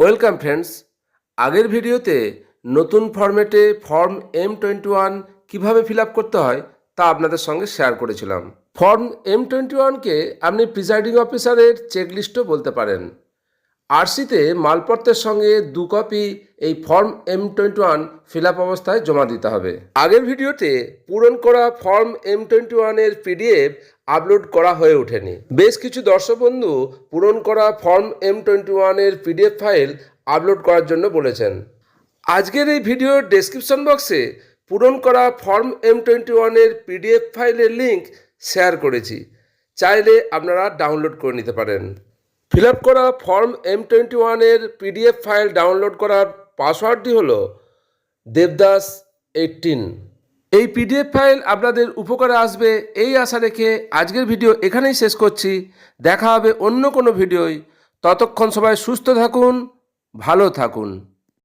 Welcome friends, আগের ভিডিওতে নতুন ফর্মেটে ফর্ম এম টোয়েন্টি ওয়ান কীভাবে ফিল আপ করতে হয় তা আপনাদের সঙ্গে শেয়ার করেছিলাম। ফর্ম এম টোয়েন্টি ওয়ানকে আপনি প্রিসাইডিং অফিসারের চেকলিস্টও বলতে পারেন। আরসিতে মালপত্রের সঙ্গে দু কপি এই form M twenty one fill up অবস্থায় জমা দিতে হবে। আগের ভিডিওতে পূরণ করা ফর্ম এম টোয়েন্টি ওয়ানের পিডিএফ আপলোড করা হয়ে ওঠেনি। বেশ কিছু দর্শক বন্ধু পূরণ করা ফর্ম এম টোয়েন্টি ওয়ানের পিডিএফ ফাইল আপলোড করার জন্য বলেছেন। আজকের এই ভিডিওর ডেসক্রিপশন বক্সে পূরণ করা ফর্ম এম টোয়েন্টি ওয়ানের পিডিএফ ফাইলের লিঙ্ক শেয়ার করেছি। চাইলে আপনারা ডাউনলোড করে নিতে পারেন। ফিল আপ করা ফর্ম এম টোয়েন্টি ওয়ানের পিডিএফ ফাইল ডাউনলোড করার পাসওয়ার্ডটি হলো দেবদাস এইটিন এই পিডিএফ ফাইল আপনাদের উপকারে আসবে এই আশা রেখে আজকের ভিডিও এখানেই শেষ করছি। দেখা হবে অন্য কোনো ভিডিওয়। ততক্ষণ সবাই সুস্থ থাকুন, ভালো থাকুন।